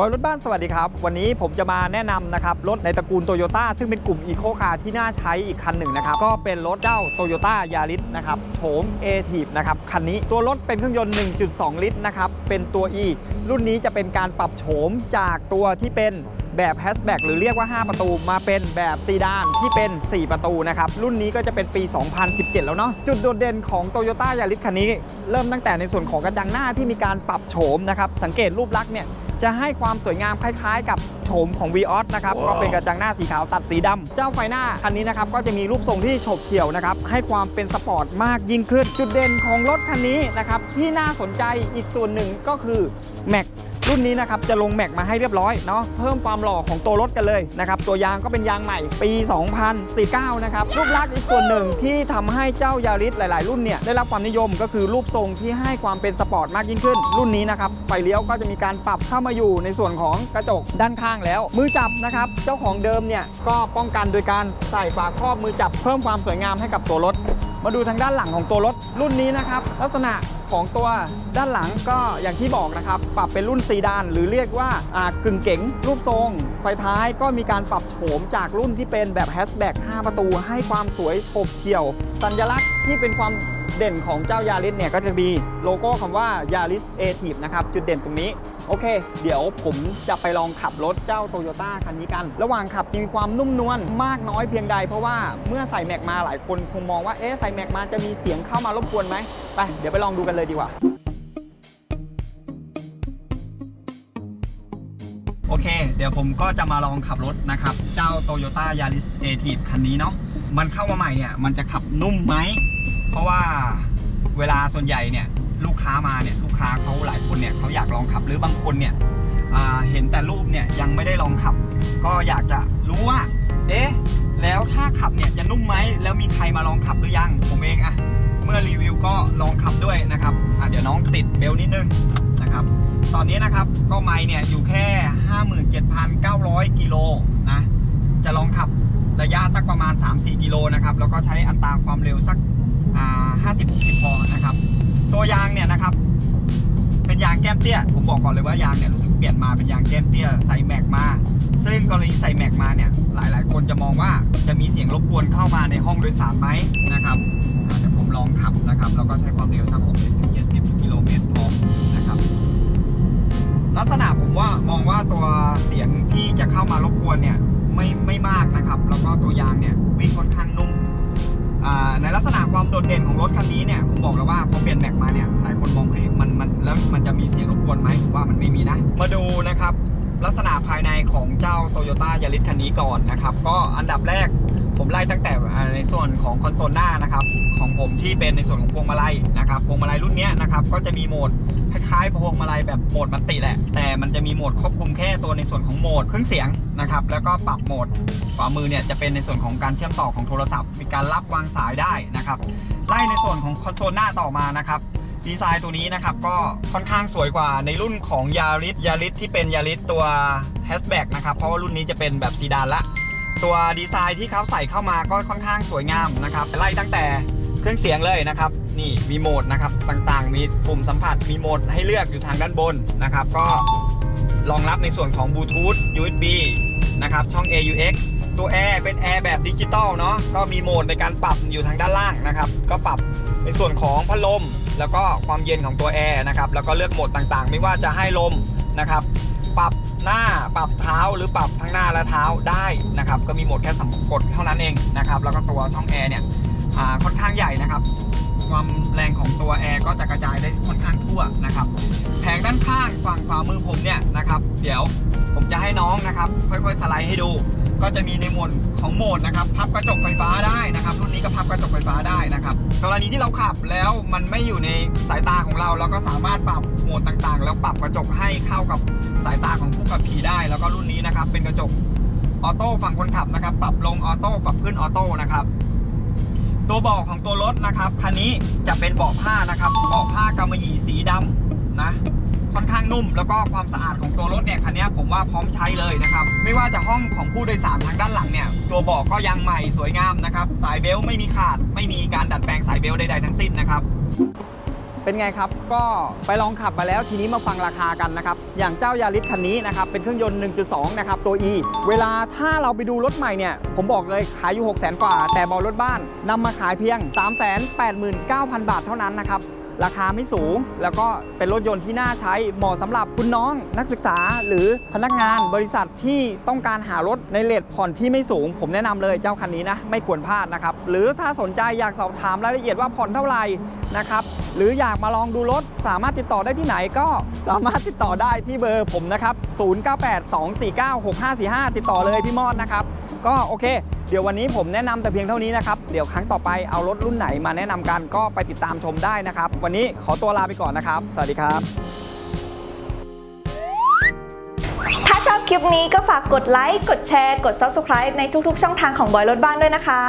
บอยรถบ้านสวัสดีครับ วันนี้ผมจะมาแนะนำนะครับ รถในตระกูลโตโยต้าซึ่งเป็นกลุ่มอีโคคาร์ที่น่าใช้อีกคันหนึ่งนะครับ ก็เป็นรถเจ้าโตโยต้ายาริสนะครับโฉม a t i v นะครับ คันนี้ตัวรถเป็นเครื่องยนต์ 1.2 ลิตรนะครับ เป็นตัว E รุ่นนี้จะเป็นการปรับโฉมจากตัวที่เป็นแบบแฮชแบ็กหรือเรียกว่า 5 ประตูมาเป็นแบบซีดานที่เป็น 4 ประตูนะครับ รุ่นนี้ก็จะเป็นปี 2017 แล้วเนาะจุดโดดเด่นของ t o y o t a y a r i s คันนี้ เริ่มตั้งแต่ในส่วนของกระจังหน้าที่มีการปรับโฉมนะครับ สังเกตรูปลักษณ์เนี่ย จะให้ความสวยงามคล้ายๆ กับโฉมของ v ีออสนะครับ ก็เป็นกระจังหน้าสีขาวตัดสีดำเจ้าไฟหน้าคันนี้นะครับ ก็จะมีรูปทรงที่โฉบเฉี่ยวนะครับ ให้ความเป็นสปอร์ตมากยิ่งขึ้น จุดเด่นของรถคันนี้นะครับ ที่น่าสนใจอีกส่วนหนึ่งก็คือแม็ก รุ่นนี้นะครับจะลงแม็กมาให้เรียบร้อยเนาะเพิ่มความหล่อของตัวรถกันเลยนะครับตัวยางก็เป็นยางใหม่ปี 2019 นะครับรูปลักษณ์อีกส่วนหนึ่งที่ทำให้เจ้ายาริสหลาย ๆ รุ่นเนี่ยได้รับความนิยมก็คือรูปทรงที่ให้ความเป็นสปอร์ตมากยิ่งขึ้น รุ่นนี้นะครับไฟเลี้ยวก็จะมีการปรับเข้ามาอยู่ในส่วนของกระจกด้านข้างแล้ว มือจับนะครับเจ้าของเดิมเนี่ยก็ป้องกันโดยการใส่ฝาครอบมือจับเพิ่มความสวยงามให้กับตัวรถ มาดูทางด้านหลังของตัวรถรุ่นนี้นะครับ ลักษณะของตัวด้านหลังก็อย่างที่บอกนะครับ ปรับเป็นรุ่นซีดานหรือเรียกว่ากึ่งเก๋งรูปทรง ไฟท้ายก็มีการปรับโฉมจากรุ่นที่เป็นแบบแฮชแบ็ก5ประตูให้ความสวยโฉบเฉี่ยว สัญลักษณ์ ที่เป็นความเด่นของเจ้ายาริสเนี่ยก็จะมีโลโก้คำว่ายาริสเอทีฟนะครับจุดเด่นตรงนี้โอเค เดี๋ยวผมจะไปลองขับรถเจ้าโตโยต้าคันนี้กัน ระหว่างขับมีความนุ่มนวลมากน้อยเพียงใด เพราะว่าเมื่อใส่แม็กมาหลายคนคงมองว่าเอ๊ะใส่แม็กมาจะมีเสียงเข้ามารบกวนไหมไปเดี๋ยวไปลองดูกันเลยดีกว่าโอเค เดี๋ยวผมก็จะมาลองขับรถนะครับ เจ้า Toyota Yaris a t i v คันนี้เนาะ มันเข้ามาใหม่เนี่ย มันจะขับนุ่มไหม เพราะว่าเวลาส่วนใหญ่เนี่ยลูกค้ามาเนี่ยลูกค้าเขาหลายคนเนี่ยเขาอยากลองขับหรือบางคนเนี่ยเห็นแต่รูปเนี่ยยังไม่ได้ลองขับ ก็อยากจะรู้ว่า เอ๊ะแล้วถ้าขับเนี่ยจะนุ่มไหมแล้วมีใครมาลองขับหรือยังผมเองอะเมื่อรีวิวก็ลองขับด้วยนะครับเดี๋ยวน้องติดเบลนิดนึงนะครับ ตอนนี้นะครับก็ไมล์เนี่ยอยู่แค่ 57,900 กิโลนะจะลองขับ ระยะสักประมาณ 3-4 กิโลนะครับ แล้วก็ใช้อัตราความเร็วสักอ่า50-60พอนะครับ ตัวยางเนี่ยนะครับ เป็นยางแก้มเตี้ย ผมบอกก่อนเลยว่ายางเนี่ยรู้สึกเปลี่ยนมาเป็นยางแก้มเตี้ยใส่แม็กมา ซึ่งกรณีใส่แม็กมาเนี่ย หลายๆ คนจะมองว่าจะมีเสียงรบกวนเข้ามาในห้องโดยสารไหมนะครับอ่าเดี๋ยวผมลองขับนะครับ แล้วก็ใช้ความเร็วสัก60-70กิโลเมตรพอนะครับลักษณะผมว่ามองว่าตัวเสียงที่จะเข้ามารบกวนเนี่ย ไม่ไม่มากนะครับ แล้วก็ตัวยางเนี่ยวิ่งค่อนข้างนุ่มในลักษณะความโดดเด่นของรถคันนี้เนี่ยผมบอกแล้วว่าพอเปลี่ยนแม็กมาเนี่ยหลายคนมองเฮ้มันมันแล้วมันจะมีเสียงรบกวนไหมผมว่ามันไม่มีนะ มาดูนะครับลักษณะภายในของเจ้า Toyota Yaris คันนี้ก่อนนะครับ ก็อันดับแรกผมไล่ตั้งแต่ในส่วนของคอนโซลหน้านะครับ ของผมที่เป็นในส่วนของพวงมาลัยนะครับพวงมาลัยรุ่นเนี้ยนะครับก็จะมีโหมด ล้ายๆพวงมาลัยแบบโหมดมันติแหละ แต่มันจะมีโหมดควบคุมแค่ตัวในส่วนของโหมดเครื่องเสียงนะครับ แล้วก็ปรับโหมดขวามือเนี่ยจะเป็นในส่วนของการเชื่อมต่อของโทรศัพท์ มีการรับวางสายได้นะครับ ไล่ในส่วนของคอนโซลหน้าต่อมานะครับดีไซน์ตัวนี้นะครับก็ค่อนข้างสวยกว่าในรุ่นของยาริสยาริสที่เป็นยาริสตัวแฮชแบ็กนะครับ เพราะว่ารุ่นนี้จะเป็นแบบซีดานละ ตัวดีไซน์ที่เขาใส่เข้ามาก็ค่อนข้างสวยงามนะครับไล่ตั้งแต่ รื่องเสียงเลยนะครับ นี่มีโหมดนะครับต่างๆ มีปุ่มสัมผัสมีโหมดให้เลือกอยู่ทางด้านบนนะครับ ก็รองรับในส่วนของบลูทูธ USB นะครับช่อง AUX ตัวแอร์เป็นแอร์แบบดิจิตอลเนาะก็มีโหมดในการปรับอยู่ทางด้านล่างนะครับ ก็ปรับในส่วนของพัดลม แล้วก็ความเย็นของตัวแอร์นะครับแล้วก็เลือกโหมดต่างๆ ไม่ว่าจะให้ลมนะครับ ปรับหน้าปรับเท้าหรือปรับทั้งหน้าและเท้าได้นะครับ ก็มีโหมดแค่สองกดเท่านั้นเองนะครับ แล้วก็ตัวช่องแอร์เนี่ย ค่อนข้างใหญ่นะครับ ความแรงของตัวแอร์ก็จะกระจายได้ค่อนข้างทั่วนะครับ แผงด้านข้างฝั่งขวามือผมเนี่ยนะครับ เดี๋ยวผมจะให้น้องนะครับ ค่อยๆสไลด์ให้ดู ก็จะมีในโหมดของโหมดนะครับ พับกระจกไฟฟ้าได้นะครับ รุ่นนี้ก็พับกระจกไฟฟ้าได้นะครับ กรณีที่เราขับแล้วมันไม่อยู่ในสายตาของเราเราก็สามารถปรับโหมดต่างๆ แล้วปรับกระจกให้เข้ากับสายตาของผู้ขับขี่ได้ แล้วก็รุ่นนี้นะครับ เป็นกระจกออโต้ฝั่งคนขับนะครับ ปรับลงออโต้ปรับขึ้นออโต้นะครับ ตัวเบาะของตัวรถนะครับคันนี้จะเป็นเบาะผ้านะครับเบาะผ้ากำมะหยี่สีดำนะค่อนข้างนุ่มแล้วก็ความสะอาดของตัวรถเนี่ยคันนี้ผมว่าพร้อมใช้เลยนะครับ ไม่ว่าจะห้องของผู้โดยสารทางด้านหลังเนี่ย ตัวเบาะก็ยังใหม่สวยงามนะครับ สายเบลต์ไม่มีขาด ไม่มีการดัดแปลงสายเบลต์ใดๆทั้งสิ้นนะครับ เป็นไงครับ ก็ไปลองขับมาแล้วทีนี้มาฟังราคากันนะครับ อย่างเจ้ายาริสคันนี้นะครับ เป็นเครื่องยนต์ 1.2 นะครับ ตัว E เวลาถ้าเราไปดูรถใหม่เนี่ย ผมบอกเลยขายอยู่6 0 0 0 0 0 กว่า แต่บอลรถบ้านนำมาขายเพียง 389,000 บาทเท่านั้นนะครับ ราคาไม่สูง แล้วก็เป็นรถยนต์ที่น่าใช้เหมาะสำหรับคุณน้องนักศึกษาหรือพนักงานบริษัทที่ต้องการหารถในเลทผ่อนที่ไม่สูง ผมแนะนำเลยเจ้าคันนี้นะไม่ควรพลาดนะครับหรือถ้าสนใจอยากสอบถามรายละเอียดว่าผ่อนเท่าไหร่นะครับ หรืออยากมาลองดูรถสามารถติดต่อได้ที่ไหนก็สามารถติดต่อได้ที่เบอร์ผมนะครับ 0982496545 ติดต่อเลยพี่มอดนะครับ ก็โอเค เดี๋ยววันนี้ผมแนะนำแต่เพียงเท่านี้นะครับ เดี๋ยวครั้งต่อไปเอารถรุ่นไหนมาแนะนำกันก็ไปติดตามชมได้นะครับ วันนี้ขอตัวลาไปก่อนนะครับ สวัสดีครับ ถ้าชอบคลิปนี้ก็ฝากกดไลค์ กดแชร์ กด Subscribe ในทุกๆ ช่องทางของบอยรถบ้านด้วยนะคะ